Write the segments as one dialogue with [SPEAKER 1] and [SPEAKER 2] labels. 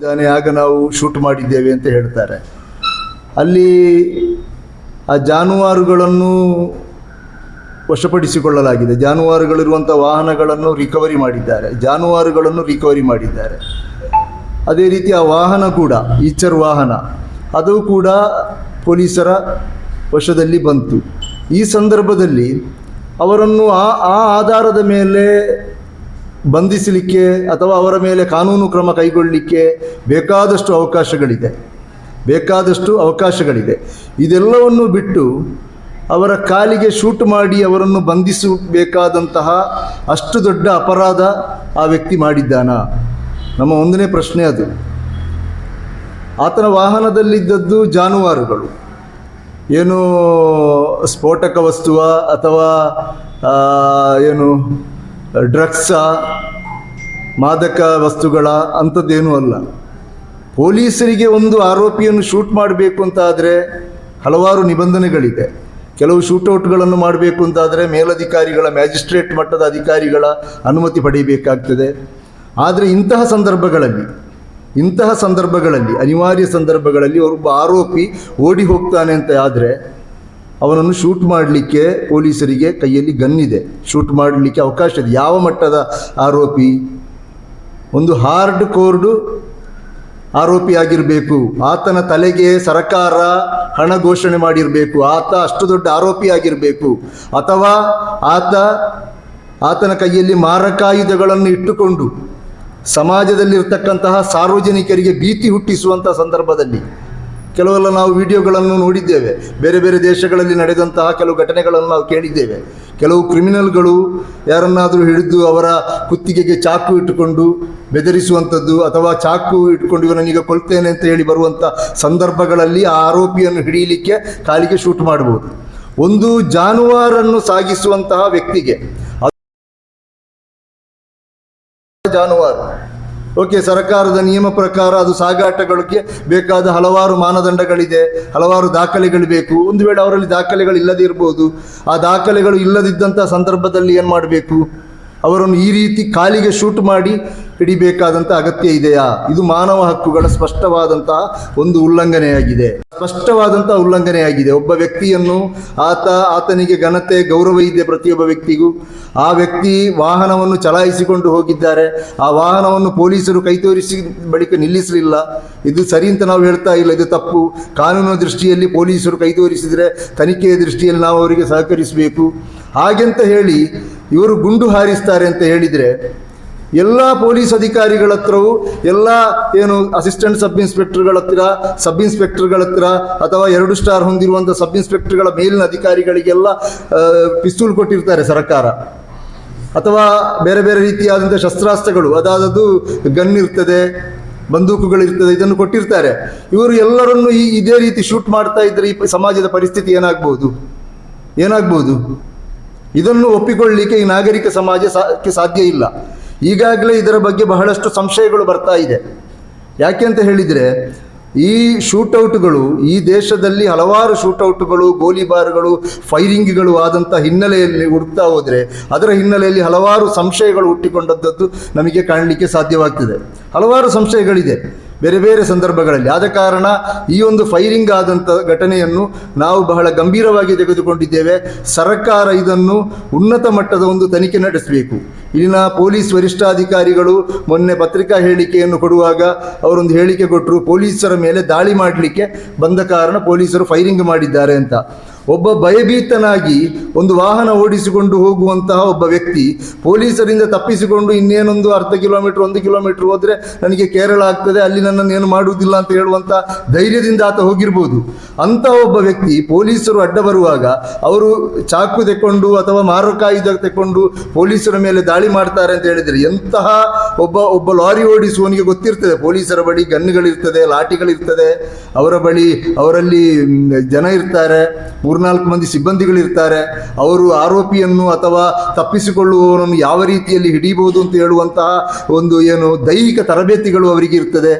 [SPEAKER 1] ಇದ್ದಾನೆ, ಆಗ ನಾವು ಶೂಟ್ ಮಾಡಿದ್ದೇವೆ ಅಂತ ಹೇಳ್ತಾರೆ. ಅಲ್ಲಿ ಆ ಜಾನುವಾರುಗಳನ್ನು ವಶಪಡಿಸಿಕೊಳ್ಳಲಾಗಿದೆ. ಜಾನುವಾರುಗಳಿರುವಂಥ ವಾಹನಗಳನ್ನು ರಿಕವರಿ ಮಾಡಿದ್ದಾರೆ. ಜಾನುವಾರುಗಳನ್ನು ರಿಕವರಿ ಮಾಡಿದ್ದಾರೆ. ಅದೇ ರೀತಿ ಆ ವಾಹನ ಕೂಡ, ಈಚರ್ ವಾಹನ, ಅದು ಕೂಡ ಪೊಲೀಸರ ವಶದಲ್ಲಿ ಬಂತು. ಈ ಸಂದರ್ಭದಲ್ಲಿ ಅವರನ್ನು ಆ ಆ ಆಧಾರದ ಮೇಲೆ ಬಂಧಿಸಲಿಕ್ಕೆ ಅಥವಾ ಅವರ ಮೇಲೆ ಕಾನೂನು ಕ್ರಮ ಕೈಗೊಳ್ಳಲಿಕ್ಕೆ ಬೇಕಾದಷ್ಟು ಅವಕಾಶಗಳಿದೆ. ಬೇಕಾದಷ್ಟು ಅವಕಾಶಗಳಿದೆ. ಇದೆಲ್ಲವನ್ನು ಬಿಟ್ಟು ಅವರ ಕಾಲಿಗೆ ಶೂಟ್ ಮಾಡಿ ಅವರನ್ನು ಬಂಧಿಸಬೇಕಾದಂತಹ ಅಷ್ಟು ದೊಡ್ಡ ಅಪರಾಧ ಆ ವ್ಯಕ್ತಿ ಮಾಡಿದ್ದಾನ? ನಮ್ಮ ಒಂದನೇ ಪ್ರಶ್ನೆ ಅದು. ಆತನ ವಾಹನದಲ್ಲಿದ್ದದ್ದು ಜಾನುವಾರುಗಳು. ಏನು ಸ್ಫೋಟಕ ವಸ್ತುವ ಅಥವಾ ಏನು ಡ್ರಗ್ಸಾ, ಮಾದಕ ವಸ್ತುಗಳ ಅಂಥದ್ದೇನೂ ಅಲ್ಲ. ಪೊಲೀಸರಿಗೆ ಒಂದು ಆರೋಪಿಯನ್ನು ಶೂಟ್ ಮಾಡಬೇಕು ಅಂತ ಆದರೆ ಹಲವಾರು ನಿಬಂಧನೆಗಳಿದೆ. ಕೆಲವು ಶೂಟೌಟ್ಗಳನ್ನು ಮಾಡಬೇಕು ಅಂತಾದರೆ ಮೇಲಧಿಕಾರಿಗಳ, ಮ್ಯಾಜಿಸ್ಟ್ರೇಟ್ ಮಟ್ಟದ ಅಧಿಕಾರಿಗಳ ಅನುಮತಿ ಪಡೆಯಬೇಕಾಗ್ತದೆ. ಆದರೆ ಇಂತಹ ಸಂದರ್ಭಗಳಲ್ಲಿ ಇಂತಹ ಸಂದರ್ಭಗಳಲ್ಲಿ, ಅನಿವಾರ್ಯ ಸಂದರ್ಭಗಳಲ್ಲಿ ಒಬ್ಬ ಆರೋಪಿ ಓಡಿ ಹೋಗ್ತಾನೆ ಅಂತ ಆದರೆ ಅವನನ್ನು ಶೂಟ್ ಮಾಡಲಿಕ್ಕೆ ಪೊಲೀಸರಿಗೆ ಕೈಯಲ್ಲಿ ಗನ್ ಇದೆ. ಶೂಟ್ ಮಾಡಲಿಕ್ಕೆ ಅವಕಾಶ ಇದೆ. ಯಾವ ಮಟ್ಟದ ಆರೋಪಿ? ಒಂದು ಹಾರ್ಡ್ ಕೋರ್ಡು ಆರೋಪಿ ಆಗಿರಬೇಕು. ಆತನ ತಲೆಗೆ ಸರಕಾರ ಹಣ ಘೋಷಣೆ ಮಾಡಿರಬೇಕು. ಆತ ಅಷ್ಟು ದೊಡ್ಡ ಆರೋಪಿ ಆಗಿರಬೇಕು. ಅಥವಾ ಆತ ಆತನ ಕೈಯಲ್ಲಿ ಮಾರಕಾಯುಧಗಳನ್ನು ಇಟ್ಟುಕೊಂಡು ಸಮಾಜದಲ್ಲಿರ್ತಕ್ಕಂತಹ ಸಾರ್ವಜನಿಕರಿಗೆ ಭೀತಿ ಹುಟ್ಟಿಸುವಂಥ ಸಂದರ್ಭದಲ್ಲಿ ಕೆಲವೆಲ್ಲ ನಾವು ವಿಡಿಯೋಗಳನ್ನು ನೋಡಿದ್ದೇವೆ. ಬೇರೆ ಬೇರೆ ದೇಶಗಳಲ್ಲಿ ನಡೆದಂತಹ ಕೆಲವು ಘಟನೆಗಳನ್ನು ನಾವು ಕೇಳಿದ್ದೇವೆ. ಕೆಲವು ಕ್ರಿಮಿನಲ್ಗಳು ಯಾರನ್ನಾದರೂ ಹಿಡಿದು ಅವರ ಕುತ್ತಿಗೆಗೆ ಚಾಕು ಇಟ್ಟುಕೊಂಡು ಬೆದರಿಸುವಂಥದ್ದು ಅಥವಾ ಚಾಕು ಇಟ್ಕೊಂಡು ಇವನನ್ನೀಗ ಕೊಲ್ತೇನೆ ಅಂತ ಹೇಳಿ ಬರುವಂಥ ಸಂದರ್ಭಗಳಲ್ಲಿ ಆ ಆರೋಪಿಯನ್ನು ಹಿಡಿಯಲಿಕ್ಕೆ ಕಾಲಿಗೆ ಶೂಟ್ ಮಾಡಬಹುದು ಒಂದು ಜಾನುವಾರನ್ನು ಸಾಗಿಸುವಂತಹ ವ್ಯಕ್ತಿಗೆ ಜಾನುವಾರು. ಓಕೆ, ಸರ್ಕಾರದ ನಿಯಮ ಪ್ರಕಾರ ಅದು ಸಾಗಾಟಗಳಿಗೆ ಬೇಕಾದ ಹಲವಾರು ಮಾನದಂಡಗಳಿದೆ, ಹಲವಾರು ದಾಖಲೆಗಳು ಬೇಕು. ಒಂದು ವೇಳೆ ಅವರಲ್ಲಿ ದಾಖಲೆಗಳು ಇಲ್ಲದೇ ಇರ್ಬೋದು, ಆ ದಾಖಲೆಗಳು ಇಲ್ಲದಿದ್ದಂಥ ಸಂದರ್ಭದಲ್ಲಿ ಏನು ಮಾಡಬೇಕು? ಅವರನ್ನು ಈ ರೀತಿ ಕಾಲಿಗೆ ಶೂಟ್ ಮಾಡಿ ಹಿಡಿಬೇಕಾದಂಥ ಅಗತ್ಯ ಇದೆಯಾ? ಇದು ಮಾನವ ಹಕ್ಕುಗಳ ಸ್ಪಷ್ಟವಾದಂತಹ ಒಂದು ಉಲ್ಲಂಘನೆಯಾಗಿದೆ. ಸ್ಪಷ್ಟವಾದಂತಹ ಉಲ್ಲಂಘನೆಯಾಗಿದೆ. ಒಬ್ಬ ವ್ಯಕ್ತಿಯನ್ನು ಆತ, ಆತನಿಗೆ ಘನತೆ, ಗೌರವ ಇದೆ ಪ್ರತಿಯೊಬ್ಬ ವ್ಯಕ್ತಿಗೂ. ಆ ವ್ಯಕ್ತಿ ವಾಹನವನ್ನು ಚಲಾಯಿಸಿಕೊಂಡು ಹೋಗಿದ್ದಾರೆ. ಆ ವಾಹನವನ್ನು ಪೊಲೀಸರು ಕೈ ತೋರಿಸಿ ಬಳಿಕ ನಿಲ್ಲಿಸಲಿಲ್ಲ. ಇದು ಸರಿ ಅಂತ ನಾವು ಹೇಳ್ತಾ ಇಲ್ಲ. ಇದು ತಪ್ಪು. ಕಾನೂನು ದೃಷ್ಟಿಯಲ್ಲಿ ಪೊಲೀಸರು ಕೈ ತೋರಿಸಿದರೆ ತನಿಖೆಯ ದೃಷ್ಟಿಯಲ್ಲಿ ನಾವು ಅವರಿಗೆ ಸಹಕರಿಸಬೇಕು. ಹಾಗೆಂತ ಹೇಳಿ ಇವರು ಗುಂಡು ಹಾರಿಸ್ತಾರೆ ಅಂತ ಹೇಳಿದರೆ ಎಲ್ಲ ಪೊಲೀಸ್ ಅಧಿಕಾರಿಗಳ ಹತ್ರವೂ, ಎಲ್ಲ ಏನು ಅಸಿಸ್ಟೆಂಟ್ ಸಬ್ ಇನ್ಸ್ಪೆಕ್ಟರ್ಗಳ ಹತ್ರ ಸಬ್ ಇನ್ಸ್ಪೆಕ್ಟರ್ಗಳ ಹತ್ರ ಅಥವಾ ಎರಡು ಸ್ಟಾರ್ ಹೊಂದಿರುವಂಥ ಸಬ್ ಇನ್ಸ್ಪೆಕ್ಟರ್ಗಳ ಮೇಲಿನ ಅಧಿಕಾರಿಗಳಿಗೆಲ್ಲ ಪಿಸ್ತೂಲ್ ಕೊಟ್ಟಿರ್ತಾರೆ ಸರ್ಕಾರ. ಅಥವಾ ಬೇರೆ ಬೇರೆ ರೀತಿಯಾದಂಥ ಶಸ್ತ್ರಾಸ್ತ್ರಗಳು, ಅದಾದದ್ದು ಗನ್ ಇರ್ತದೆ ಬಂದೂಕುಗಳಿರ್ತದೆ ಇದನ್ನು ಕೊಟ್ಟಿರ್ತಾರೆ. ಇವರು ಎಲ್ಲರನ್ನು ಈ, ಇದೇ ರೀತಿ ಶೂಟ್ ಮಾಡ್ತಾ ಇದ್ದರೆ ಈ ಸಮಾಜದ ಪರಿಸ್ಥಿತಿ ಏನಾಗ್ಬೋದು? ಏನಾಗ್ಬೋದು? ಇದನ್ನು ಒಪ್ಪಿಕೊಳ್ಳಲಿಕ್ಕೆ ಈ ನಾಗರಿಕ ಸಮಾಜ ಸಾಕ್ಕೆ ಸಾಧ್ಯ ಇಲ್ಲ. ಈಗಾಗಲೇ ಇದರ ಬಗ್ಗೆ ಬಹಳಷ್ಟು ಸಂಶಯಗಳು ಬರ್ತಾ ಇದೆ. ಯಾಕೆ ಅಂತ ಹೇಳಿದರೆ, ಈ ಶೂಟೌಟ್ಗಳು, ಈ ದೇಶದಲ್ಲಿ ಹಲವಾರು ಶೂಟೌಟ್ಗಳು, ಗೋಲಿಬಾರ್ಗಳು, ಫೈರಿಂಗ್ಗಳು ಆದಂಥ ಹಿನ್ನೆಲೆಯಲ್ಲಿ ಹುಡುಕ್ತಾ ಹೋದರೆ, ಅದರ ಹಿನ್ನೆಲೆಯಲ್ಲಿ ಹಲವಾರು ಸಂಶಯಗಳು ಹುಟ್ಟಿಕೊಂಡದ್ದು ನಮಗೆ ಕಾಣಲಿಕ್ಕೆ ಸಾಧ್ಯವಾಗ್ತದೆ. ಹಲವಾರು ಸಂಶಯಗಳಿದೆ. ಬೇರೆ ಬೇರೆ ಸಂದರ್ಭಗಳಲ್ಲಿ. ಆದ ಕಾರಣ ಈ ಒಂದು ಫೈರಿಂಗ್ ಆದಂಥ ಘಟನೆಯನ್ನು ನಾವು ಬಹಳ ಗಂಭೀರವಾಗಿ ತೆಗೆದುಕೊಂಡಿದ್ದೇವೆ. ಸರ್ಕಾರ ಇದನ್ನು ಉನ್ನತ ಮಟ್ಟದ ಒಂದು ತನಿಖೆ ನಡೆಸಬೇಕು. ಇಲ್ಲಿನ ಪೊಲೀಸ್ ವರಿಷ್ಠಾಧಿಕಾರಿಗಳು ಮೊನ್ನೆ ಪತ್ರಿಕಾ ಹೇಳಿಕೆಯನ್ನು ಕೊಡುವಾಗ ಅವರೊಂದು ಹೇಳಿಕೆ ಕೊಟ್ಟರು, ಪೊಲೀಸರ ಮೇಲೆ ದಾಳಿ ಮಾಡಲಿಕ್ಕೆ ಬಂದ ಕಾರಣ ಪೊಲೀಸರು ಫೈರಿಂಗ್ ಮಾಡಿದ್ದಾರೆ ಅಂತ. ಒಬ್ಬ ಭಯಭೀತನಾಗಿ ಒಂದು ವಾಹನ ಓಡಿಸಿಕೊಂಡು ಹೋಗುವಂತಹ ಒಬ್ಬ ವ್ಯಕ್ತಿ ಪೊಲೀಸರಿಂದ ತಪ್ಪಿಸಿಕೊಂಡು ಇನ್ನೇನೊಂದು ಅರ್ಧ ಕಿಲೋಮೀಟರ್, ಒಂದು ಕಿಲೋಮೀಟರ್ ಹೋದರೆ ನನಗೆ ಕೇರಳ ಆಗ್ತದೆ, ಅಲ್ಲಿ ನನ್ನನ್ನು ಏನು ಮಾಡುವುದಿಲ್ಲ ಅಂತ ಹೇಳುವಂಥ ಧೈರ್ಯದಿಂದ ಆತ ಹೋಗಿರ್ಬೋದು. ಅಂಥ ಒಬ್ಬ ವ್ಯಕ್ತಿ ಪೊಲೀಸರು ಅಡ್ಡ ಬರುವಾಗ ಅವರು ಚಾಕು ತೆಕ್ಕೊಂಡು ಅಥವಾ ಮಾರಕಾಯುಧ ತೆಕ್ಕೊಂಡು ಪೊಲೀಸರ ಮೇಲೆ ದಾಳಿ ಮಾಡ್ತಾರೆ ಅಂತ ಹೇಳಿದರೆ ಎಂತಹ ಒಬ್ಬ ಒಬ್ಬ ಲಾರಿ ಓಡಿಸುವವನಿಗೆ ಗೊತ್ತಿರ್ತದೆ. ಪೊಲೀಸರ ಬಳಿ ಗನ್ಗಳಿರ್ತದೆ ಲಾಠಿಗಳಿರ್ತದೆ. ಅವರ ಬಳಿ ಅವರಲ್ಲಿ ಜನ ಇರ್ತಾರೆ. ಮೂರ್ನಾಲ್ಕು ಮಂದಿ ಸಿಬ್ಬಂದಿಗಳಿರ್ತಾರೆ, ಅವರು ಆರೋಪಿಯನ್ನು ಅಥವಾ ತಪ್ಪಿಸಿಕೊಳ್ಳುವವರನ್ನು ಯಾವ ರೀತಿಯಲ್ಲಿ ಹಿಡಿಯಬಹುದು ಅಂತ ಹೇಳುವಂತಹ ಒಂದು ಏನು ದೈಹಿಕ ತರಬೇತಿಗಳು ಅವರಿಗೆ ಇರ್ತದೆ.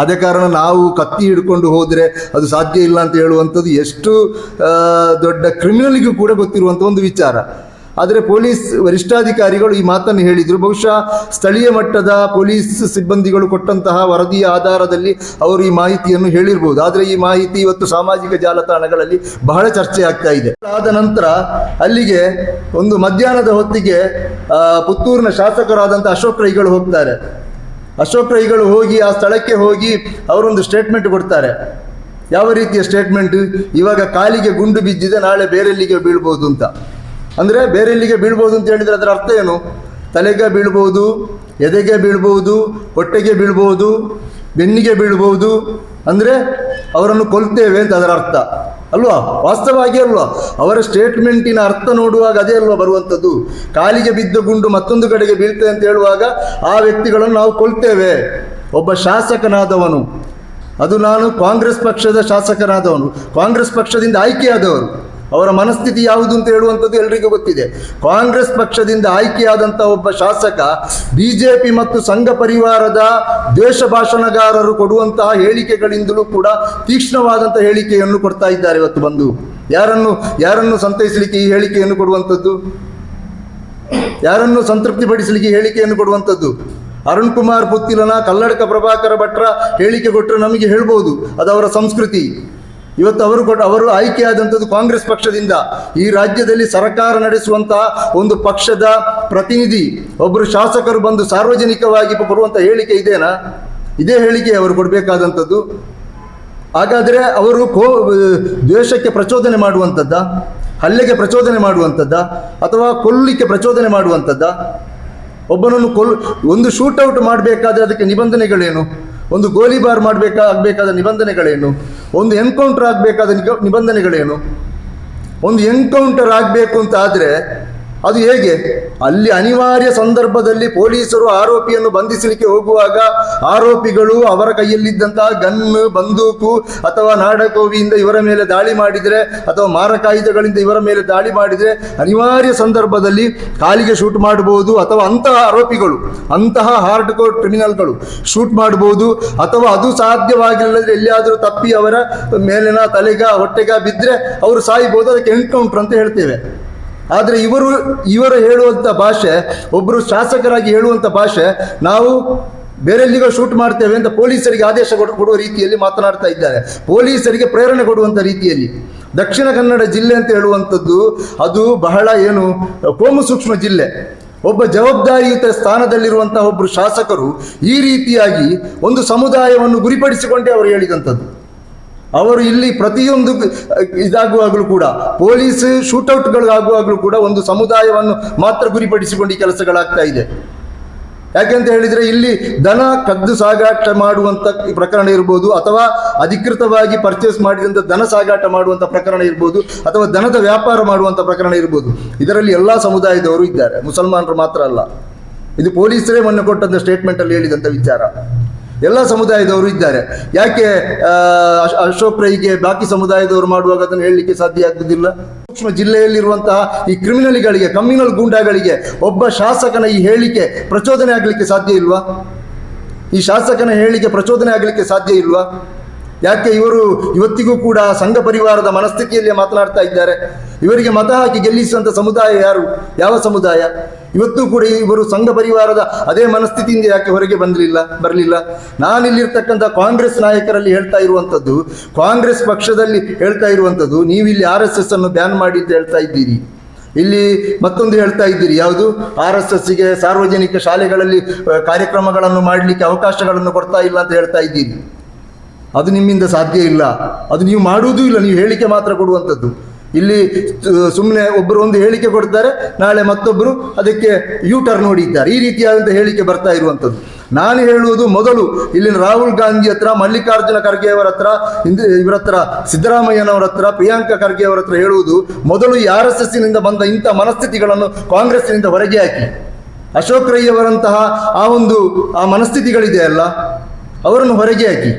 [SPEAKER 1] ಆದ ಕಾರಣ ನಾವು ಕತ್ತಿ ಹಿಡ್ಕೊಂಡು ಹೋದರೆ ಅದು ಸಾಧ್ಯ ಇಲ್ಲ ಅಂತ ಹೇಳುವಂಥದ್ದು ಎಷ್ಟು ದೊಡ್ಡ ಕ್ರಿಮಿನಲ್ಗೂ ಕೂಡ ಗೊತ್ತಿರುವಂಥ ಒಂದು ವಿಚಾರ. ಆದರೆ ಪೊಲೀಸ್ ವರಿಷ್ಠಾಧಿಕಾರಿಗಳು ಈ ಮಾತನ್ನು ಹೇಳಿದರು. ಬಹುಶಃ ಸ್ಥಳೀಯ ಮಟ್ಟದ ಪೊಲೀಸ್ ಸಿಬ್ಬಂದಿಗಳು ಕೊಟ್ಟಂತಹ ವರದಿಯ ಆಧಾರದಲ್ಲಿ ಅವರು ಈ ಮಾಹಿತಿಯನ್ನು ಹೇಳಿರ್ಬೋದು. ಆದರೆ ಈ ಮಾಹಿತಿ ಇವತ್ತು ಸಾಮಾಜಿಕ ಜಾಲತಾಣಗಳಲ್ಲಿ ಬಹಳ ಚರ್ಚೆ ಆಗ್ತಾ ಇದೆ. ಆದ ನಂತರ ಅಲ್ಲಿಗೆ ಒಂದು ಮಧ್ಯಾಹ್ನದ ಹೊತ್ತಿಗೆ ಪುತ್ತೂರಿನ ಶಾಸಕರಾದಂಥ ಅಶೋಕ್ ರೈಗಳು ಹೋಗ್ತಾರೆ. ಅಶೋಕ್ ರೈಗಳು ಹೋಗಿ ಆ ಸ್ಥಳಕ್ಕೆ ಹೋಗಿ ಅವರೊಂದು ಸ್ಟೇಟ್ಮೆಂಟ್ ಕೊಡ್ತಾರೆ. ಯಾವ ರೀತಿಯ ಸ್ಟೇಟ್ಮೆಂಟ್? ಇವಾಗ ಕಾಲಿಗೆ ಗುಂಡು ಬಿದ್ದಿದೆ, ನಾಳೆ ಬೇರೆಲ್ಲಿಗೆ ಬೀಳ್ಬೋದು ಅಂತ. ಅಂದರೆ ಬೇರೆಲ್ಲಿಗೆ ಬೀಳ್ಬೋದು ಅಂತ ಹೇಳಿದರೆ ಅದರ ಅರ್ಥ ಏನು? ತಲೆಗೆ ಬೀಳ್ಬೋದು, ಎದೆಗೆ ಬೀಳ್ಬೋದು, ಹೊಟ್ಟೆಗೆ ಬೀಳ್ಬೋದು, ಬೆನ್ನಿಗೆ ಬೀಳ್ಬೋದು, ಅಂದರೆ ಅವರನ್ನು ಕೊಲ್ತೇವೆ ಅಂತ ಅದರ ಅರ್ಥ. ಅಲ್ವಾ? ವಾಸ್ತವವಾಗಿ ಅಲ್ವಾ? ಅವರ ಸ್ಟೇಟ್ಮೆಂಟಿನ ಅರ್ಥ ನೋಡುವಾಗ ಅದೇ ಅಲ್ವಾ ಬರುವಂಥದ್ದು? ಕಾಲಿಗೆ ಬಿದ್ದ ಗುಂಡು ಮತ್ತೊಂದು ಕಡೆಗೆ ಬೀಳ್ತದೆ ಅಂತ ಹೇಳುವಾಗ ಆ ವ್ಯಕ್ತಿಗಳನ್ನು ನಾವು ಕೊಲ್ತೇವೆ. ಒಬ್ಬ ಶಾಸಕನಾದವನು. ಅದು ನಾನು ಕಾಂಗ್ರೆಸ್ ಪಕ್ಷದ ಶಾಸಕನಾದವನು. ಕಾಂಗ್ರೆಸ್ ಪಕ್ಷದಿಂದ ಆಯ್ಕೆಯಾದವರು ಅವರ ಮನಸ್ಥಿತಿ ಯಾವುದು ಅಂತ ಹೇಳುವಂಥದ್ದು ಎಲ್ರಿಗೂ ಗೊತ್ತಿದೆ. ಕಾಂಗ್ರೆಸ್ ಪಕ್ಷದಿಂದ ಆಯ್ಕೆಯಾದಂಥ ಒಬ್ಬ ಶಾಸಕ ಬಿ ಜೆ ಪಿ ಮತ್ತು ಸಂಘ ಪರಿವಾರದ ದ್ವೇಷ ಭಾಷಣಗಾರರು ಕೊಡುವಂತಹ ಹೇಳಿಕೆಗಳಿಂದಲೂ ಕೂಡ ತೀಕ್ಷ್ಣವಾದಂಥ ಹೇಳಿಕೆಯನ್ನು ಕೊಡ್ತಾ ಇದ್ದಾರೆ ಇವತ್ತು ಬಂದು. ಯಾರನ್ನು ಯಾರನ್ನು ಸಂತೈಸಲಿಕ್ಕೆ ಈ ಹೇಳಿಕೆಯನ್ನು ಕೊಡುವಂಥದ್ದು? ಯಾರನ್ನು ಸಂತೃಪ್ತಿಪಡಿಸಲಿಕ್ಕೆ ಹೇಳಿಕೆಯನ್ನು ಕೊಡುವಂಥದ್ದು? ಅರುಣ್ ಕುಮಾರ್ ಪುತ್ತಿಲನ ಕಲ್ಲಡಕ ಪ್ರಭಾಕರ ಭಟ್ರ ಹೇಳಿಕೆ ಕೊಟ್ಟರೆ ನಮಗೆ ಹೇಳ್ಬೋದು, ಅದು ಅವರ ಸಂಸ್ಕೃತಿ. ಇವತ್ತು ಅವರು ಕೊಟ್ಟು, ಅವರು ಆಯ್ಕೆಯಾದಂಥದ್ದು ಕಾಂಗ್ರೆಸ್ ಪಕ್ಷದಿಂದ. ಈ ರಾಜ್ಯದಲ್ಲಿ ಸರ್ಕಾರ ನಡೆಸುವಂತಹ ಒಂದು ಪಕ್ಷದ ಪ್ರತಿನಿಧಿ ಒಬ್ಬರು ಶಾಸಕರು ಬಂದು ಸಾರ್ವಜನಿಕವಾಗಿ ಕೊಡುವಂಥ ಹೇಳಿಕೆ ಇದೇನಾ? ಇದೇ ಹೇಳಿಕೆ ಅವರು ಕೊಡಬೇಕಾದಂಥದ್ದು. ಹಾಗಾದರೆ ಅವರು ಕೋ, ದ್ವೇಷಕ್ಕೆ ಪ್ರಚೋದನೆ ಮಾಡುವಂಥದ್ದ? ಹಲ್ಲೆಗೆ ಪ್ರಚೋದನೆ ಮಾಡುವಂಥದ್ದ? ಅಥವಾ ಕೊಲ್ಲಿಕ್ಕೆ ಪ್ರಚೋದನೆ ಮಾಡುವಂಥದ್ದ? ಒಬ್ಬನನ್ನು ಕೊಲ್, ಒಂದು ಶೂಟೌಟ್ ಮಾಡಬೇಕಾದ್ರೆ ಅದಕ್ಕೆ ನಿಬಂಧನೆಗಳೇನು? ಒಂದು ಗೋಲಿಬಾರ್ ಮಾಡಬೇಕಾ ಆಗಬೇಕಾದ ನಿಬಂಧನೆಗಳೇನು? ಒಂದು ಎನ್ಕೌಂಟರ್ ಆಗಬೇಕಾದ ನಿಬಂಧನೆಗಳೇನು? ಒಂದು ಎನ್ಕೌಂಟರ್ ಆಗಬೇಕು ಅಂತ ಆದರೆ ಅದು ಹೇಗೆ? ಅಲ್ಲಿ ಅನಿವಾರ್ಯ ಸಂದರ್ಭದಲ್ಲಿ ಪೊಲೀಸರು ಆರೋಪಿಯನ್ನು ಬಂಧಿಸಲಿಕ್ಕೆ ಹೋಗುವಾಗ ಆರೋಪಿಗಳು ಅವರ ಕೈಯಲ್ಲಿದ್ದಂತಹ ಗನ್ ಬಂದೂಕು ಅಥವಾ ನಾಡಕೋವಿಯಿಂದ ಇವರ ಮೇಲೆ ದಾಳಿ ಮಾಡಿದರೆ ಅಥವಾ ಮಾರಕಾಯುಧಗಳಿಂದ ಇವರ ಮೇಲೆ ದಾಳಿ ಮಾಡಿದರೆ ಅನಿವಾರ್ಯ ಸಂದರ್ಭದಲ್ಲಿ ಕಾಲಿಗೆ ಶೂಟ್ ಮಾಡಬಹುದು ಅಥವಾ ಅಂತಹ ಆರೋಪಿಗಳು, ಅಂತಹ ಹಾರ್ಡ್ ಕೋರ್ ಕ್ರಿಮಿನಲ್ಗಳು ಶೂಟ್ ಮಾಡಬಹುದು ಅಥವಾ ಅದು ಸಾಧ್ಯವಾಗಿಲ್ಲದ್ರೆ ಎಲ್ಲಿಯಾದರೂ ತಪ್ಪಿ ಅವರ ಮೇಲಿನ ತಲೆಗ, ಹೊಟ್ಟೆಗ ಬಿದ್ದರೆ ಅವರು ಸಾಯಿಬಹುದು ಅದಕ್ಕೆ ಎನ್ಕೌಂಟರ್ ಅಂತ ಹೇಳ್ತೇವೆ. ಆದರೆ ಇವರು ಇವರು ಹೇಳುವಂಥ ಭಾಷೆ ಒಬ್ಬರು ಶಾಸಕರಾಗಿ ಹೇಳುವಂಥ ಭಾಷೆ, ನಾವು ಬೇರೆಲ್ಲಿಗೋ ಶೂಟ್ ಮಾಡ್ತೇವೆ ಅಂತ ಪೊಲೀಸರಿಗೆ ಆದೇಶ ಕೊಡು- ಕೊಡುವ ರೀತಿಯಲ್ಲಿ ಮಾತನಾಡ್ತಾ ಇದ್ದಾರೆ. ಪೊಲೀಸರಿಗೆ ಪ್ರೇರಣೆ ಕೊಡುವಂಥ ರೀತಿಯಲ್ಲಿ. ದಕ್ಷಿಣ ಕನ್ನಡ ಜಿಲ್ಲೆ ಅಂತ ಹೇಳುವಂಥದ್ದು, ಅದು ಬಹಳ ಏನು, ಕೋಮು ಸೂಕ್ಷ್ಮ ಜಿಲ್ಲೆ. ಒಬ್ಬ ಜವಾಬ್ದಾರಿಯುತ ಸ್ಥಾನದಲ್ಲಿರುವಂತಹ ಒಬ್ಬರು ಶಾಸಕರು ಈ ರೀತಿಯಾಗಿ ಒಂದು ಸಮುದಾಯವನ್ನು ಗುರಿಪಡಿಸಿಕೊಂಡೇ ಅವರು ಹೇಳಿದಂಥದ್ದು. ಅವರು ಇಲ್ಲಿ ಪ್ರತಿಯೊಂದು ಇದಾಗುವಾಗಲೂ ಕೂಡ, ಪೊಲೀಸ್ ಶೂಟೌಟ್ಗಳಾಗುವಾಗಲೂ ಕೂಡ ಒಂದು ಸಮುದಾಯವನ್ನು ಮಾತ್ರ ಗುರಿಪಡಿಸಿಕೊಂಡು ಈ ಕೆಲಸಗಳಾಗ್ತಾ ಇದೆ. ಯಾಕೆಂತ ಹೇಳಿದರೆ ಇಲ್ಲಿ ದನ ಕದ್ದು ಸಾಗಾಟ ಮಾಡುವಂಥ ಪ್ರಕರಣ ಇರ್ಬೋದು, ಅಥವಾ ಅಧಿಕೃತವಾಗಿ ಪರ್ಚೇಸ್ ಮಾಡಿದಂಥ ದನ ಸಾಗಾಟ ಮಾಡುವಂಥ ಪ್ರಕರಣ ಇರ್ಬೋದು, ಅಥವಾ ದನದ ವ್ಯಾಪಾರ ಮಾಡುವಂಥ ಪ್ರಕರಣ ಇರ್ಬೋದು. ಇದರಲ್ಲಿ ಎಲ್ಲ ಸಮುದಾಯದವರು ಇದ್ದಾರೆ, ಮುಸಲ್ಮಾನರು ಮಾತ್ರ ಅಲ್ಲ. ಇದು ಪೊಲೀಸರೇ ಮೊನ್ನೆ ಕೊಟ್ಟಂಥ ಸ್ಟೇಟ್ಮೆಂಟಲ್ಲಿ ಹೇಳಿದಂಥ ವಿಚಾರ. ಎಲ್ಲ ಸಮುದಾಯದವರು ಇದ್ದಾರೆ. ಯಾಕೆ ಅಶೋಕ್ ರೈಗೆ ಬಾಕಿ ಸಮುದಾಯದವರು ಮಾಡುವಾಗ ಅದನ್ನು ಹೇಳಲಿಕ್ಕೆ ಸಾಧ್ಯ ಆಗುವುದಿಲ್ಲ ಸೂಕ್ಷ್ಮ ಜಿಲ್ಲೆಯಲ್ಲಿರುವಂತಹ ಈ ಕ್ರಿಮಿನಲ್ಗಳಿಗೆ, ಕಮ್ಯುನಲ್ ಗೂಂಡಾಗಳಿಗೆ ಒಬ್ಬ ಶಾಸಕನ ಈ ಹೇಳಿಕೆ ಪ್ರಚೋದನೆ ಆಗಲಿಕ್ಕೆ ಸಾಧ್ಯ ಇಲ್ವಾ? ಈ ಶಾಸಕನ ಹೇಳಿಕೆ ಪ್ರಚೋದನೆ ಆಗಲಿಕ್ಕೆ ಸಾಧ್ಯ ಇಲ್ವಾ? ಯಾಕೆ ಇವರು ಇವತ್ತಿಗೂ ಕೂಡ ಸಂಘ ಪರಿವಾರದ ಮನಸ್ಥಿತಿಯಲ್ಲಿ ಮಾತನಾಡ್ತಾ ಇದ್ದಾರೆ? ಇವರಿಗೆ ಮತ ಹಾಕಿ ಗೆಲ್ಲಿಸುವಂಥ ಸಮುದಾಯ ಯಾರು? ಯಾವ ಸಮುದಾಯ? ಇವತ್ತು ಕೂಡ ಇವರು ಸಂಘ ಪರಿವಾರದ ಅದೇ ಮನಸ್ಥಿತಿಯಿಂದ ಯಾಕೆ ಹೊರಗೆ ಬಂದಲಿಲ್ಲ ಬರಲಿಲ್ಲ? ನಾನಿಲ್ಲಿರ್ತಕ್ಕಂಥ ಕಾಂಗ್ರೆಸ್ ನಾಯಕರಲ್ಲಿ ಹೇಳ್ತಾ ಇರುವಂಥದ್ದು, ಕಾಂಗ್ರೆಸ್ ಪಕ್ಷದಲ್ಲಿ ಹೇಳ್ತಾ ಇರುವಂಥದ್ದು, ನೀವಿಲ್ಲಿ ಆರ್ ಎಸ್ ಎಸ್ ಅನ್ನು ಬ್ಯಾನ್ ಮಾಡಿ ಅಂತ ಹೇಳ್ತಾ ಇದ್ದೀರಿ. ಇಲ್ಲಿ ಮತ್ತೊಂದು ಹೇಳ್ತಾ ಇದ್ದೀರಿ, ಯಾವುದು? ಆರ್ ಎಸ್ ಎಸ್ಗೆ ಸಾರ್ವಜನಿಕ ಶಾಲೆಗಳಲ್ಲಿ ಕಾರ್ಯಕ್ರಮಗಳನ್ನು ಮಾಡಲಿಕ್ಕೆ ಅವಕಾಶಗಳನ್ನು ಕೊಡ್ತಾ ಇಲ್ಲ ಅಂತ ಹೇಳ್ತಾ ಇದ್ದೀರಿ. ಅದು ನಿಮ್ಮಿಂದ ಸಾಧ್ಯ ಇಲ್ಲ. ಅದು ನೀವು ಮಾಡುವುದೂ ಇಲ್ಲ, ನೀವು ಹೇಳಿಕೆ ಮಾತ್ರ ಕೊಡುವಂಥದ್ದು. ಇಲ್ಲಿ ಸುಮ್ಮನೆ ಒಬ್ಬರು ಒಂದು ಹೇಳಿಕೆ ಕೊಡ್ತಾರೆ, ನಾಳೆ ಮತ್ತೊಬ್ಬರು ಅದಕ್ಕೆ ಯೂ ಟರ್ನ್ ಈ ರೀತಿಯಾದಂಥ ಹೇಳಿಕೆ ಬರ್ತಾ ಇರುವಂಥದ್ದು. ನಾನು ಹೇಳುವುದು ಮೊದಲು, ಇಲ್ಲಿನ ರಾಹುಲ್ ಗಾಂಧಿ ಹತ್ರ, ಮಲ್ಲಿಕಾರ್ಜುನ ಖರ್ಗೆ ಅವರ ಹತ್ರ, ಇಂದು ಇವರ ಹತ್ರ, ಸಿದ್ದರಾಮಯ್ಯನವರ ಹತ್ರ, ಪ್ರಿಯಾಂಕಾ ಖರ್ಗೆ ಅವರ ಹತ್ರ ಹೇಳುವುದು, ಮೊದಲು ಆರ್ ಎಸ್ ಎಸ್ಸಿನಿಂದ ಬಂದ ಇಂಥ ಮನಸ್ಥಿತಿಗಳನ್ನು ಕಾಂಗ್ರೆಸ್ಸಿನಿಂದ ಹೊರಗೆ ಹಾಕಿ. ಅಶೋಕ್ ರೈ ಅವರಂತಹ ಆ ಒಂದು, ಆ ಮನಸ್ಥಿತಿಗಳಿದೆಯಲ್ಲ, ಅವರನ್ನು ಹೊರಗೆ ಹಾಕಿ.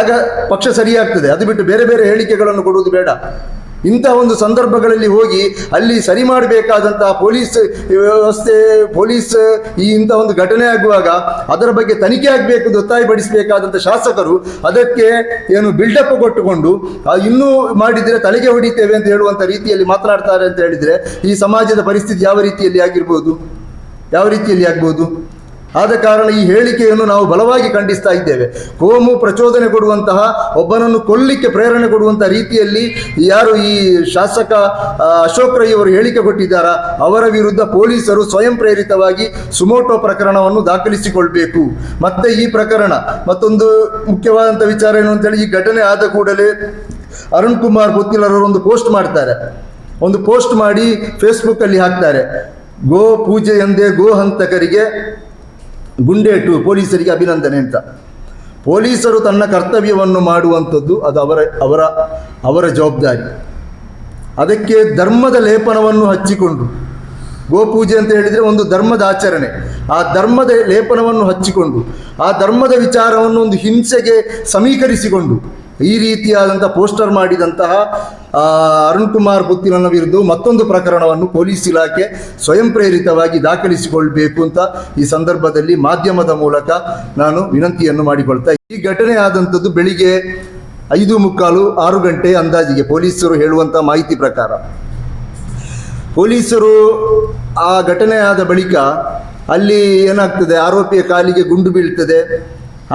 [SPEAKER 1] ಆಗ ಪಕ್ಷ ಸರಿಯಾಗ್ತದೆ. ಅದು ಬಿಟ್ಟು ಬೇರೆ ಬೇರೆ ಹೇಳಿಕೆಗಳನ್ನು ಕೊಡುವುದು ಬೇಡ. ಇಂಥ ಒಂದು ಸಂದರ್ಭಗಳಲ್ಲಿ ಹೋಗಿ ಅಲ್ಲಿ ಸರಿ ಮಾಡಬೇಕಾದಂತಹ ಪೊಲೀಸ್ ವ್ಯವಸ್ಥೆ, ಪೊಲೀಸ್ ಈ ಇಂಥ ಒಂದು ಘಟನೆ ಆಗುವಾಗ ಅದರ ಬಗ್ಗೆ ತನಿಖೆ ಆಗಬೇಕು ಒತ್ತಾಯಪಡಿಸಬೇಕಾದಂಥ ಶಾಸಕರು ಅದಕ್ಕೆ ಏನು ಬಿಲ್ಡಪ್ ಕೊಟ್ಟುಕೊಂಡು ಇನ್ನೂ ಮಾಡಿದರೆ ತಲೆಗೆ ಹೊಡಿತೇವೆ ಅಂತ ಹೇಳುವಂಥ ರೀತಿಯಲ್ಲಿ ಮಾತನಾಡ್ತಾರೆ ಅಂತ ಹೇಳಿದರೆ ಈ ಸಮಾಜದ ಪರಿಸ್ಥಿತಿ ಯಾವ ರೀತಿಯಲ್ಲಿ ಆಗಿರ್ಬೋದು? ಯಾವ ರೀತಿಯಲ್ಲಿ ಆಗ್ಬೋದು? ಆದ ಕಾರಣ ಈ ಹೇಳಿಕೆಯನ್ನು ನಾವು ಬಲವಾಗಿ ಖಂಡಿಸ್ತಾ ಇದ್ದೇವೆ. ಕೋಮು ಪ್ರಚೋದನೆ ಕೊಡುವಂತಹ, ಒಬ್ಬನನ್ನು ಕೊಲ್ಲಿಕ್ಕೆ ಪ್ರೇರಣೆ ಕೊಡುವಂತಹ ರೀತಿಯಲ್ಲಿ ಯಾರು ಈ ಶಾಸಕ ಅಶೋಕ್ ರೈ ಅವರು ಹೇಳಿಕೆ ಕೊಟ್ಟಿದ್ದಾರಾ, ಅವರ ವಿರುದ್ಧ ಪೊಲೀಸರು ಸ್ವಯಂ ಪ್ರೇರಿತವಾಗಿ ಸುಮೋಟೋ ಪ್ರಕರಣವನ್ನು ದಾಖಲಿಸಿಕೊಳ್ಬೇಕು. ಮತ್ತೆ ಈ ಪ್ರಕರಣ, ಮತ್ತೊಂದು ಮುಖ್ಯವಾದಂಥ ವಿಚಾರ ಏನು ಅಂತೇಳಿ ಈ ಘಟನೆ ಆದ ಕೂಡಲೇ ಅರುಣ್ ಕುಮಾರ್ ಗೊತ್ತಿಲ್ಲರವರು ಒಂದು ಪೋಸ್ಟ್ ಮಾಡ್ತಾರೆ. ಒಂದು ಪೋಸ್ಟ್ ಮಾಡಿ ಫೇಸ್ಬುಕ್ ಅಲ್ಲಿ ಹಾಕ್ತಾರೆ. ಗೋ ಪೂಜೆ ಎಂದೇ ಗೋ ಹಂತಕರಿಗೆ ಗುಂಡೇಟು, ಪೊಲೀಸರಿಗೆ ಅಭಿನಂದನೆ ಅಂತ. ಪೊಲೀಸರು ತನ್ನ ಕರ್ತವ್ಯವನ್ನು ಮಾಡುವಂಥದ್ದು ಅದು ಅವರ ಅವರ ಅವರ ಜವಾಬ್ದಾರಿ. ಅದಕ್ಕೆ ಧರ್ಮದ ಲೇಪನವನ್ನು ಹಚ್ಚಿಕೊಂಡು, ಗೋಪೂಜೆ ಅಂತ ಹೇಳಿದರೆ ಒಂದು ಧರ್ಮದ ಆಚರಣೆ. ಆ ಧರ್ಮದ ಲೇಪನವನ್ನು ಹಚ್ಚಿಕೊಂಡು, ಆ ಧರ್ಮದ ವಿಚಾರವನ್ನು ಒಂದು ಹಿಂಸೆಗೆ ಸಮೀಕರಿಸಿಕೊಂಡು ಈ ರೀತಿಯಾದಂಥ ಪೋಸ್ಟರ್ ಮಾಡಿದಂತಹ ಅರುಣ್ ಕುಮಾರ್ ಪುತ್ತಿಲನ ವಿರುದ್ಧ ಮತ್ತೊಂದು ಪ್ರಕರಣವನ್ನು ಪೊಲೀಸ್ ಇಲಾಖೆ ಸ್ವಯಂ ಪ್ರೇರಿತವಾಗಿ ದಾಖಲಿಸಿಕೊಳ್ಬೇಕು ಅಂತ ಈ ಸಂದರ್ಭದಲ್ಲಿ ಮಾಧ್ಯಮದ ಮೂಲಕ ನಾನು ವಿನಂತಿಯನ್ನು ಮಾಡಿಕೊಳ್ತಾ ಈ ಘಟನೆ ಆದಂಥದ್ದು ಬೆಳಿಗ್ಗೆ ಐದು ಮುಕ್ಕಾಲು ಆರು ಗಂಟೆ ಅಂದಾಜಿಗೆ ಪೊಲೀಸರು ಹೇಳುವಂಥ ಮಾಹಿತಿ ಪ್ರಕಾರ. ಪೊಲೀಸರು ಆ ಘಟನೆ ಆದ ಬಳಿಕ ಅಲ್ಲಿ ಏನಾಗ್ತದೆ, ಆರೋಪಿಯ ಕಾಲಿಗೆ ಗುಂಡು ಬೀಳ್ತದೆ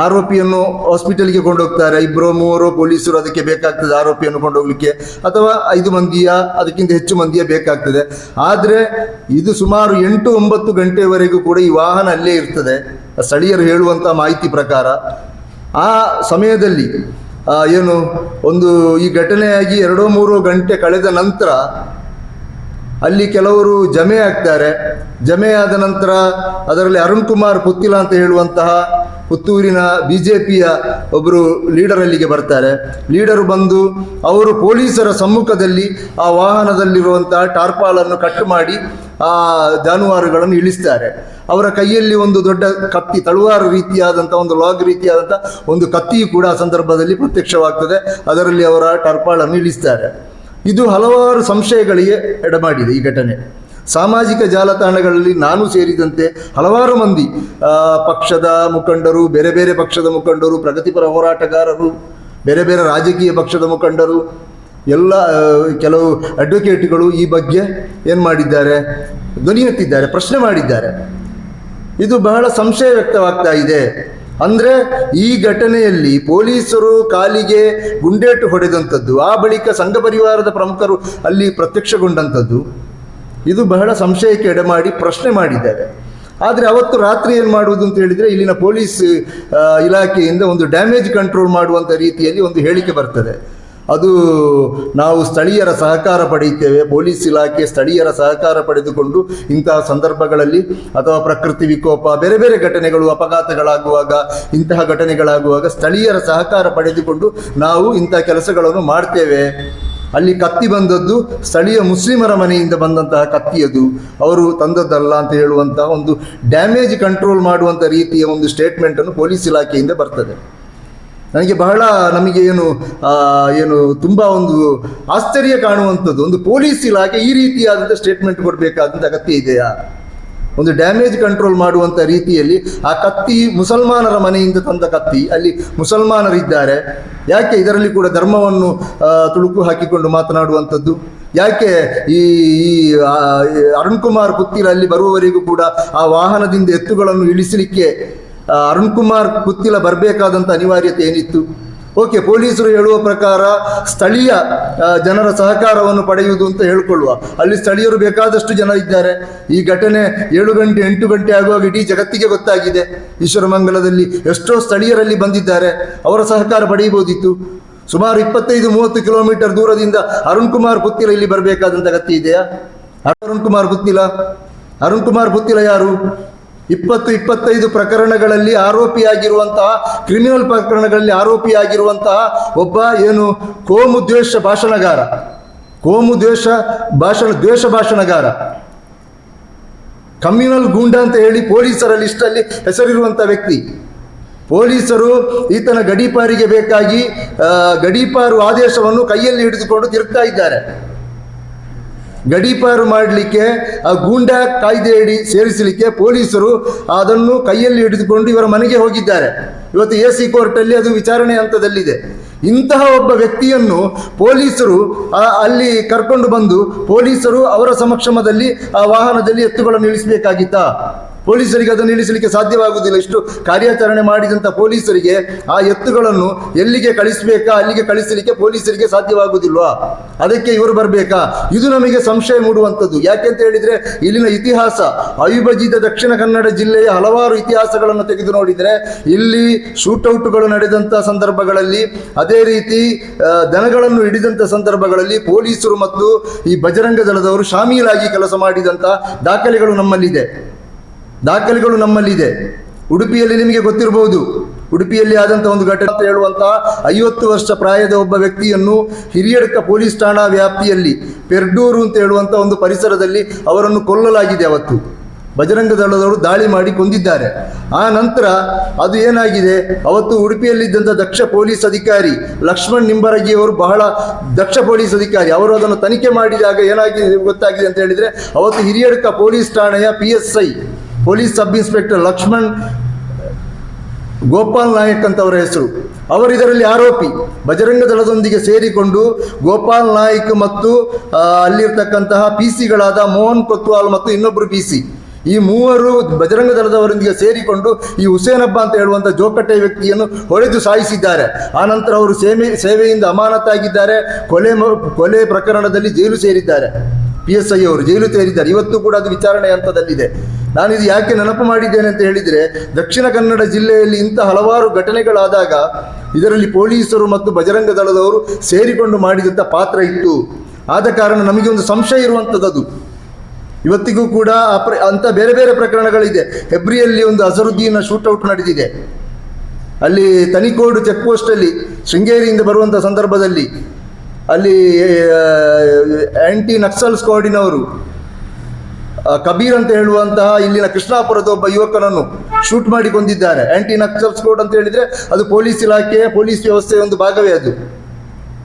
[SPEAKER 1] ಆರೋಪಿಯನ್ನು ಹಾಸ್ಪಿಟಲ್ಗೆ ಕೊಂಡೋಗ್ತಾರೆ. ಇಬ್ಬರು ಮೂವರು ಪೊಲೀಸರು ಅದಕ್ಕೆ ಬೇಕಾಗ್ತದೆ ಆರೋಪಿಯನ್ನು ಕೊಂಡೋಗ್ಲಿಕ್ಕೆ. ಅಥವಾ ಐದು ಮಂದಿಯ, ಅದಕ್ಕಿಂತ ಹೆಚ್ಚು ಮಂದಿಯ ಬೇಕಾಗ್ತದೆ. ಆದರೆ ಇದು ಸುಮಾರು ಎಂಟು ಒಂಬತ್ತು ಗಂಟೆವರೆಗೂ ಕೂಡ ಈ ವಾಹನ ಅಲ್ಲೇ ಇರ್ತದೆ. ಸ್ಥಳೀಯರು ಹೇಳುವಂಥ ಮಾಹಿತಿ ಪ್ರಕಾರ. ಆ ಸಮಯದಲ್ಲಿ ಏನು, ಒಂದು ಈ ಘಟನೆಯಾಗಿ ಎರಡೋ ಮೂರು ಗಂಟೆ ಕಳೆದ ನಂತರ ಅಲ್ಲಿ ಕೆಲವರು ಜಮೆ ಆಗ್ತಾರೆ. ಜಮೆ ಆದ ನಂತರ ಅದರಲ್ಲಿ ಅರುಣ್ ಕುಮಾರ್ ಪುತ್ತಿಲ ಅಂತ ಹೇಳುವಂತಹ ಪುತ್ತೂರಿನ ಬಿ ಜೆ ಪಿಯ ಒಬ್ಬರು ಲೀಡರ್ ಅಲ್ಲಿಗೆ ಬರ್ತಾರೆ. ಲೀಡರ್ ಬಂದು ಅವರು ಪೊಲೀಸರ ಸಮ್ಮುಖದಲ್ಲಿ ಆ ವಾಹನದಲ್ಲಿರುವಂತಹ ಟಾರ್ಪಾಲನ್ನು ಕಟ್ ಮಾಡಿ ಆ ಜಾನುವಾರುಗಳನ್ನು ಇಳಿಸ್ತಾರೆ. ಅವರ ಕೈಯಲ್ಲಿ ಒಂದು ದೊಡ್ಡ ಕತ್ತಿ, ತಳುವಾರು ರೀತಿಯಾದಂಥ ಒಂದು ಲಾಗ್ ರೀತಿಯಾದಂಥ ಒಂದು ಕತ್ತಿಯು ಕೂಡ ಆ ಸಂದರ್ಭದಲ್ಲಿ ಪ್ರತ್ಯಕ್ಷವಾಗ್ತದೆ. ಅದರಲ್ಲಿ ಅವರ ಟರ್ಪಾಳನ್ನು ಇಳಿಸ್ತಾರೆ. ಇದು ಹಲವಾರು ಸಂಶಯಗಳಿಗೆ ಎಡಮಾಡಿದೆ ಈ ಘಟನೆ. ಸಾಮಾಜಿಕ ಜಾಲತಾಣಗಳಲ್ಲಿ ನಾನು ಸೇರಿದಂತೆ ಹಲವಾರು ಮಂದಿ ಪಕ್ಷದ ಮುಖಂಡರು, ಬೇರೆ ಬೇರೆ ಪಕ್ಷದ ಮುಖಂಡರು, ಪ್ರಗತಿಪರ ಹೋರಾಟಗಾರರು, ಬೇರೆ ಬೇರೆ ರಾಜಕೀಯ ಪಕ್ಷದ ಮುಖಂಡರು, ಎಲ್ಲ ಕೆಲವು ಅಡ್ವೊಕೇಟ್ಗಳು ಈ ಬಗ್ಗೆ ಏನು ಮಾಡಿದ್ದಾರೆ? ಧ್ವನಿ ಎತ್ತಿದ್ದಾರೆ, ಪ್ರಶ್ನೆ ಮಾಡಿದ್ದಾರೆ. ಇದು ಬಹಳ ಸಂಶಯ ವ್ಯಕ್ತವಾಗ್ತಾ ಇದೆ. ಅಂದರೆ ಈ ಘಟನೆಯಲ್ಲಿ ಪೊಲೀಸರು ಕಾಲಿಗೆ ಗುಂಡೇಟು ಹೊಡೆದಂಥದ್ದು, ಆ ಬಳಿಕ ಸಂಘ ಪರಿವಾರದ ಪ್ರಮುಖರು ಅಲ್ಲಿ ಪ್ರತ್ಯಕ್ಷಗೊಂಡಂಥದ್ದು ಇದು ಬಹಳ ಸಂಶಯಕ್ಕೆ ಎಡೆಮಾಡಿ ಪ್ರಶ್ನೆ ಮಾಡಿದ್ದಾರೆ. ಆದರೆ ಅವತ್ತು ರಾತ್ರಿ ಏನು ಮಾಡುವುದು ಅಂತ ಹೇಳಿದರೆ ಇಲ್ಲಿನ ಪೊಲೀಸ್ ಇಲಾಖೆಯಿಂದ ಒಂದು ಡ್ಯಾಮೇಜ್ ಕಂಟ್ರೋಲ್ ಮಾಡುವಂಥ ರೀತಿಯಲ್ಲಿ ಒಂದು ಹೇಳಿಕೆ ಬರ್ತದೆ. ಅದು ನಾವು ಸ್ಥಳೀಯರ ಸಹಕಾರ ಪಡೆಯುತ್ತೇವೆ, ಪೊಲೀಸ್ ಇಲಾಖೆ ಸ್ಥಳೀಯರ ಸಹಕಾರ ಪಡೆದುಕೊಂಡು ಇಂತಹ ಸಂದರ್ಭಗಳಲ್ಲಿ ಅಥವಾ ಪ್ರಕೃತಿ ವಿಕೋಪ, ಬೇರೆ ಬೇರೆ ಘಟನೆಗಳು, ಅಪಘಾತಗಳಾಗುವಾಗ, ಇಂತಹ ಘಟನೆಗಳಾಗುವಾಗ ಸ್ಥಳೀಯರ ಸಹಕಾರ ಪಡೆದುಕೊಂಡು ನಾವು ಇಂತಹ ಕೆಲಸಗಳನ್ನು ಮಾಡ್ತೇವೆ. ಅಲ್ಲಿ ಕತ್ತಿ ಬಂದದ್ದು ಸ್ಥಳೀಯ ಮುಸ್ಲಿಮರ ಮನೆಯಿಂದ ಬಂದಂತಹ ಕತ್ತಿಯದು. ಅವರು ತಂದದ್ದಲ್ಲ ಅಂತ ಹೇಳುವಂತಹ ಒಂದು ಡ್ಯಾಮೇಜ್ ಕಂಟ್ರೋಲ್ ಮಾಡುವಂಥ ರೀತಿಯ ಒಂದು ಸ್ಟೇಟ್ಮೆಂಟನ್ನು ಪೊಲೀಸ್ ಇಲಾಖೆಯಿಂದ ಬರ್ತದೆ. ನನಗೆ ಬಹಳ ನಮಗೆ ಏನು ಏನು ತುಂಬ ಒಂದು ಆಶ್ಚರ್ಯ ಕಾಣುವಂಥದ್ದು. ಒಂದು ಪೊಲೀಸ್ ಇಲಾಖೆ ಈ ರೀತಿಯಾದಂಥ ಸ್ಟೇಟ್ಮೆಂಟ್ ಕೊಡಬೇಕಾದಂಥ ಅಗತ್ಯ ಇದೆಯಾ? ಒಂದು ಡ್ಯಾಮೇಜ್ ಕಂಟ್ರೋಲ್ ಮಾಡುವಂಥ ರೀತಿಯಲ್ಲಿ ಆ ಕತ್ತಿ ಮುಸಲ್ಮಾನರ ಮನೆಯಿಂದ ತಂದ ಕತ್ತಿ. ಅಲ್ಲಿ ಮುಸಲ್ಮಾನರಿದ್ದಾರೆ. ಯಾಕೆ ಇದರಲ್ಲಿ ಕೂಡ ಧರ್ಮವನ್ನು ತುಳುಕು ಹಾಕಿಕೊಂಡು ಮಾತನಾಡುವಂಥದ್ದು? ಯಾಕೆ ಈ ಈ, ಅರುಣ್ ಕುಮಾರ್ ಪುತ್ತಿರ ಅಲ್ಲಿ ಬರುವವರೆಗೂ ಕೂಡ ಆ ವಾಹನದಿಂದ ಎತ್ತುಗಳನ್ನು ಇಳಿಸಲಿಕ್ಕೆ ಅರುಣ್ ಕುಮಾರ್ ಪುತ್ತಿಲ ಬರಬೇಕಾದಂಥ ಅನಿವಾರ್ಯತೆ ಏನಿತ್ತು? ಓಕೆ, ಪೊಲೀಸರು ಹೇಳುವ ಪ್ರಕಾರ ಸ್ಥಳೀಯ ಜನರ ಸಹಕಾರವನ್ನು ಪಡೆಯುವುದು ಅಂತ ಹೇಳ್ಕೊಳ್ಳುವ. ಅಲ್ಲಿ ಸ್ಥಳೀಯರು ಬೇಕಾದಷ್ಟು ಜನ ಇದ್ದಾರೆ. ಈ ಘಟನೆ ಏಳು ಗಂಟೆ, ಎಂಟು ಗಂಟೆ ಆಗುವಾಗ ಇಡೀ ಜಗತ್ತಿಗೆ ಗೊತ್ತಾಗಿದೆ. ಈಶ್ವರಮಂಗಲದಲ್ಲಿ ಎಷ್ಟೋ ಸ್ಥಳೀಯರಲ್ಲಿ ಬಂದಿದ್ದಾರೆ. ಅವರ ಸಹಕಾರ ಪಡೆಯಬಹುದಿತ್ತು. ಸುಮಾರು ಇಪ್ಪತ್ತೈದು, ಮೂವತ್ತು ಕಿಲೋಮೀಟರ್ ದೂರದಿಂದ ಅರುಣ್ ಕುಮಾರ್ ಪುತ್ತಿಲ ಇಲ್ಲಿ ಬರಬೇಕಾದಂಥ ಗತಿ ಇದೆಯಾ? ಅರುಣ್ ಕುಮಾರ್ ಪುತ್ತಿಲ? ಅರುಣ್ ಕುಮಾರ್ ಪುತ್ತಿಲ ಯಾರು? ಇಪ್ಪತ್ತು ಇಪ್ಪತ್ತೈದು ಪ್ರಕರಣಗಳಲ್ಲಿ ಆರೋಪಿಯಾಗಿರುವಂತಹ, ಕ್ರಿಮಿನಲ್ ಪ್ರಕರಣಗಳಲ್ಲಿ ಆರೋಪಿಯಾಗಿರುವಂತಹ ಒಬ್ಬ ಏನು, ಕೋಮು ಭಾಷಣಗಾರ. ಕೋಮು ಭಾಷಣ, ದ್ವೇಷ ಭಾಷಣಗಾರ. ಕಮ್ಯುನಲ್ ಗೂಂಡ ಅಂತ ಹೇಳಿ ಪೊಲೀಸರ ಲಿಸ್ಟಲ್ಲಿ ಹೆಸರಿರುವಂಥ ವ್ಯಕ್ತಿ. ಪೊಲೀಸರು ಈತನ ಗಡೀಪಾರಿಗೆ ಬೇಕಾಗಿ ಗಡೀಪಾರು ಆದೇಶವನ್ನು ಕೈಯಲ್ಲಿ ಹಿಡಿದುಕೊಂಡು ತಿರುಗ್ತಾ ಇದ್ದಾರೆ. ಗಡೀಪಾರು ಮಾಡಲಿಕ್ಕೆ, ಆ ಗೂಂಡಾ ಕಾಯ್ದೆಯಡಿ ಸೇರಿಸಲಿಕ್ಕೆ ಪೊಲೀಸರು ಅದನ್ನು ಕೈಯಲ್ಲಿ ಹಿಡಿದುಕೊಂಡು ಇವರ ಮನೆಗೆ ಹೋಗಿದ್ದಾರೆ. ಇವತ್ತು ಎ ಸಿ ಕೋರ್ಟಲ್ಲಿ ಅದು ವಿಚಾರಣೆ ಹಂತದಲ್ಲಿದೆ. ಇಂತಹ ಒಬ್ಬ ವ್ಯಕ್ತಿಯನ್ನು ಪೊಲೀಸರು ಅಲ್ಲಿ ಕರ್ಕೊಂಡು ಬಂದು ಪೊಲೀಸರು ಅವರ ಸಮಕ್ಷಮದಲ್ಲಿ ಆ ವಾಹನದಲ್ಲಿ ಎತ್ತುಗಳನ್ನು ಇಳಿಸಬೇಕಾಗಿತ್ತಾ ಪೊಲೀಸರಿಗೆ ಅದನ್ನು ನಿಲ್ಲಿಸಲಿಕ್ಕೆ ಸಾಧ್ಯವಾಗುವುದಿಲ್ಲ. ಇಷ್ಟು ಕಾರ್ಯಾಚರಣೆ ಮಾಡಿದಂಥ ಪೊಲೀಸರಿಗೆ ಆ ಎತ್ತುಗಳನ್ನು ಎಲ್ಲಿಗೆ ಕಳಿಸಬೇಕಾ, ಅಲ್ಲಿಗೆ ಕಳಿಸಲಿಕ್ಕೆ ಪೊಲೀಸರಿಗೆ ಸಾಧ್ಯವಾಗುವುದಿಲ್ವಾ? ಅದಕ್ಕೆ ಇವರು ಬರಬೇಕಾ? ಇದು ನಮಗೆ ಸಂಶಯ ಮೂಡುವಂಥದ್ದು. ಯಾಕೆಂತ ಹೇಳಿದರೆ, ಇಲ್ಲಿನ ಇತಿಹಾಸ, ಅವಿಭಜಿತ ದಕ್ಷಿಣ ಕನ್ನಡ ಜಿಲ್ಲೆಯ ಹಲವಾರು ಇತಿಹಾಸಗಳನ್ನು ತೆಗೆದು ನೋಡಿದರೆ, ಇಲ್ಲಿ ಶೂಟೌಟ್ಗಳು ನಡೆದಂಥ ಸಂದರ್ಭಗಳಲ್ಲಿ, ಅದೇ ರೀತಿ ದನಗಳನ್ನು ಹಿಡಿದಂಥ ಸಂದರ್ಭಗಳಲ್ಲಿ ಪೊಲೀಸರು ಮತ್ತು ಈ ಬಜರಂಗ ದಳದವರು ಶಾಮೀಲಾಗಿ ಕೆಲಸ ಮಾಡಿದಂಥ ದಾಖಲೆಗಳು ನಮ್ಮಲ್ಲಿದೆ. ದಾಖಲೆಗಳು ನಮ್ಮಲ್ಲಿದೆ. ಉಡುಪಿಯಲ್ಲಿ ನಿಮಗೆ ಗೊತ್ತಿರಬಹುದು. ಉಡುಪಿಯಲ್ಲಿ ಆದಂಥ ಒಂದು ಘಟನೆ ಅಂತ ಹೇಳುವಂತಹ ಐವತ್ತು ವರ್ಷ ಪ್ರಾಯದ ಒಬ್ಬ ವ್ಯಕ್ತಿಯನ್ನು ಹಿರಿಯಡ್ಕ ಪೊಲೀಸ್ ಠಾಣಾ ವ್ಯಾಪ್ತಿಯಲ್ಲಿ ಪೆರ್ಡೂರು ಅಂತ ಹೇಳುವಂಥ ಒಂದು ಪರಿಸರದಲ್ಲಿ ಅವರನ್ನು ಕೊಲ್ಲಲಾಗಿದೆ ಅವತ್ತು. ಬಜರಂಗ ದಳದವರು ದಾಳಿ ಮಾಡಿ ಕೊಂದಿದ್ದಾರೆ. ಆ ನಂತರ ಅದು ಏನಾಗಿದೆ? ಅವತ್ತು ಉಡುಪಿಯಲ್ಲಿದ್ದಂಥ ದಕ್ಷ ಪೊಲೀಸ್ ಅಧಿಕಾರಿ ಲಕ್ಷ್ಮಣ್ ನಿಂಬರಗಿ ಅವರು ಬಹಳ ದಕ್ಷ ಪೊಲೀಸ್ ಅಧಿಕಾರಿ. ಅವರು ಅದನ್ನು ತನಿಖೆ ಮಾಡಿದಾಗ ಏನಾಗಿದೆ ಗೊತ್ತಾಗಿದೆ ಅಂತ ಹೇಳಿದರೆ, ಅವತ್ತು ಹಿರಿಯಡ್ಕ ಪೊಲೀಸ್ ಠಾಣೆಯ P S I police sub inspector Lakshman, Gopal Nayak ಅಂತ ಅವರ ಹೆಸರು. ಅವರು ಇದರಲ್ಲಿ ಆರೋಪಿ ಬಜರಂಗ ದಳದೊಂದಿಗೆ ಸೇರಿಕೊಂಡು ಗೋಪಾಲ್ ನಾಯ್ಕ್ ಮತ್ತು ಅಲ್ಲಿರ್ತಕ್ಕಂತಹ ಪಿ ಸಿಗಳಾದ ಮೋಹನ್ ಕೊತ್ವಾಲ್ ಮತ್ತು ಇನ್ನೊಬ್ಬರು ಪಿ ಸಿ. ಈ ಮೂವರು ಬಜರಂಗ ದಳದವರೊಂದಿಗೆ ಸೇರಿಕೊಂಡು ಈ ಹುಸೇನಬ್ಬ ಅಂತ ಹೇಳುವಂಥ ಜೋಕಟ್ಟೆ ವ್ಯಕ್ತಿಯನ್ನು ಹೊಡೆದು ಸಾಯಿಸಿದ್ದಾರೆ. ಆನಂತರ ಅವರು ಸೇವೆ ಸೇವೆಯಿಂದ ಅಮಾನತಾಗಿದ್ದಾರೆ. ಕೊಲೆ ಕೊಲೆ ಪ್ರಕರಣದಲ್ಲಿ ಜೈಲು ಸೇರಿದ್ದಾರೆ. ಪಿ ಎಸ್ ಐ ಅವರು ಜೈಲು ಸೇರಿದ್ದಾರೆ. ಇವತ್ತು ಕೂಡ ಅದು ವಿಚಾರಣೆ ಹಂತದಲ್ಲಿದೆ. ನಾನು ಇದು ಯಾಕೆ ನೆನಪು ಮಾಡಿದ್ದೇನೆ ಅಂತ ಹೇಳಿದರೆ ದಕ್ಷಿಣ ಕನ್ನಡ ಜಿಲ್ಲೆಯಲ್ಲಿ ಇಂಥ ಹಲವಾರು ಘಟನೆಗಳಾದಾಗ ಇದರಲ್ಲಿ ಪೊಲೀಸರು ಮತ್ತು ಬಜರಂಗ ದಳದವರು ಸೇರಿಕೊಂಡು ಮಾಡಿದಂಥ ಪಾತ್ರ ಇತ್ತು. ಆದ ಕಾರಣ ನಮಗೆ ಒಂದು ಸಂಶಯ ಇರುವಂಥದ್ದು ಇವತ್ತಿಗೂ ಕೂಡ ಅಂತ ಬೇರೆ ಬೇರೆ ಪ್ರಕರಣಗಳಿದೆ. ಹೆಬ್ರಿಯಲ್ಲಿ ಒಂದು ಅಜರುದ್ದೀನ ಶೂಟೌಟ್ ನಡೆದಿದೆ. ಅಲ್ಲಿ ತನಿಕೋಡು ಚೆಕ್ ಪೋಸ್ಟಲ್ಲಿ ಶೃಂಗೇರಿಯಿಂದ ಬರುವಂಥ ಸಂದರ್ಭದಲ್ಲಿ ಅಲ್ಲಿ ಆ್ಯಂಟಿ ನಕ್ಸಲ್ ಸ್ಕ್ವಾಡಿನವರು ಕಬೀರ್ ಅಂತ ಹೇಳುವಂತಹ ಇಲ್ಲಿನ ಕೃಷ್ಣಾಪುರದ ಒಬ್ಬ ಯುವಕನನ್ನು ಶೂಟ್ ಮಾಡಿ ಕೊಂದಿದ್ದಾರೆ ಆಂಟಿ ನಕ್ಸಲ್ ಸ್ಕೋಡ್ ಅಂತ ಹೇಳಿದ್ರೆ ಅದು ಪೊಲೀಸ್ ಇಲಾಖೆಯ ಪೊಲೀಸ್ ವ್ಯವಸ್ಥೆಯ ಒಂದು ಭಾಗವೇ ಅದು.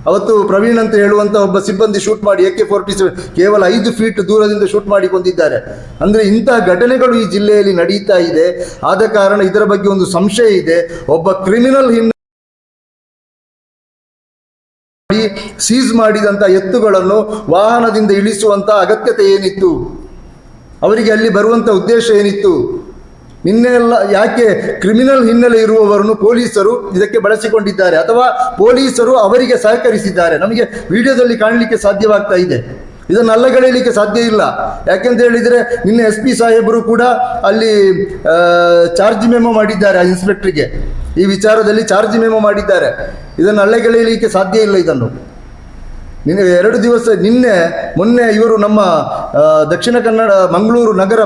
[SPEAKER 1] ಅವತ್ತು ಪ್ರವೀಣ್ ಅಂತ ಹೇಳುವಂಥ ಒಬ್ಬ ಸಿಬ್ಬಂದಿ ಶೂಟ್ ಮಾಡಿ ಎ ಕೆ ಫೋರ್ಟಿ ಸೆವೆನ್ ಕೇವಲ ಐದು ಫೀಟ್ ದೂರದಿಂದ ಶೂಟ್ ಮಾಡಿ ಕೊಂದಿದ್ದಾರೆ ಅಂದರೆ ಇಂತಹ ಘಟನೆಗಳು ಈ ಜಿಲ್ಲೆಯಲ್ಲಿ ನಡೀತಾ ಇದೆ. ಆದ ಕಾರಣ ಇದರ ಬಗ್ಗೆ ಒಂದು ಸಂಶಯ ಇದೆ. ಒಬ್ಬ ಕ್ರಿಮಿನಲ್ ಹಿನ್ನೆಲೆ ಸೀಸ್ ಮಾಡಿದಂಥ ಎತ್ತುಗಳನ್ನು ವಾಹನದಿಂದ ಇಳಿಸುವಂಥ ಅಗತ್ಯತೆ ಏನಿತ್ತು? ಅವರಿಗೆ ಅಲ್ಲಿ ಬರುವಂಥ ಉದ್ದೇಶ ಏನಿತ್ತು? ನಿನ್ನೆ ಎಲ್ಲ ಯಾಕೆ ಕ್ರಿಮಿನಲ್ ಹಿನ್ನೆಲೆ ಇರುವವರನ್ನು ಪೊಲೀಸರು ಇದಕ್ಕೆ ಬಳಸಿಕೊಂಡಿದ್ದಾರೆ? ಅಥವಾ ಪೊಲೀಸರು ಅವರಿಗೆ ಸಹಕರಿಸಿದ್ದಾರೆ? ನಮಗೆ ವಿಡಿಯೋದಲ್ಲಿ ಕಾಣಲಿಕ್ಕೆ ಸಾಧ್ಯವಾಗ್ತಾ ಇದೆ. ಇದನ್ನು ಅಲ್ಲಗಳೆಯಲಿಕ್ಕೆ ಸಾಧ್ಯ ಇಲ್ಲ. ಯಾಕೆಂತ ಹೇಳಿದರೆ, ನಿನ್ನೆ ಎಸ್ ಪಿ ಸಾಹೇಬರು ಕೂಡ ಅಲ್ಲಿ ಚಾರ್ಜ್ ಮೆಮೊ ಮಾಡಿದ್ದಾರೆ ಆ ಇನ್ಸ್ಪೆಕ್ಟ್ರಿಗೆ ಈ ವಿಚಾರದಲ್ಲಿ ಚಾರ್ಜ್ ಮೆಮೊ ಮಾಡಿದ್ದಾರೆ. ಇದನ್ನು ಅಲ್ಲಗಳೆಯಲಿಕ್ಕೆ ಸಾಧ್ಯ ಇಲ್ಲ ಇದನ್ನು. ನಿನ್ನೆ ಎರಡು ದಿವಸ ನಿನ್ನೆ ಮೊನ್ನೆ ಇವರು ನಮ್ಮ ದಕ್ಷಿಣ ಕನ್ನಡ ಮಂಗಳೂರು ನಗರ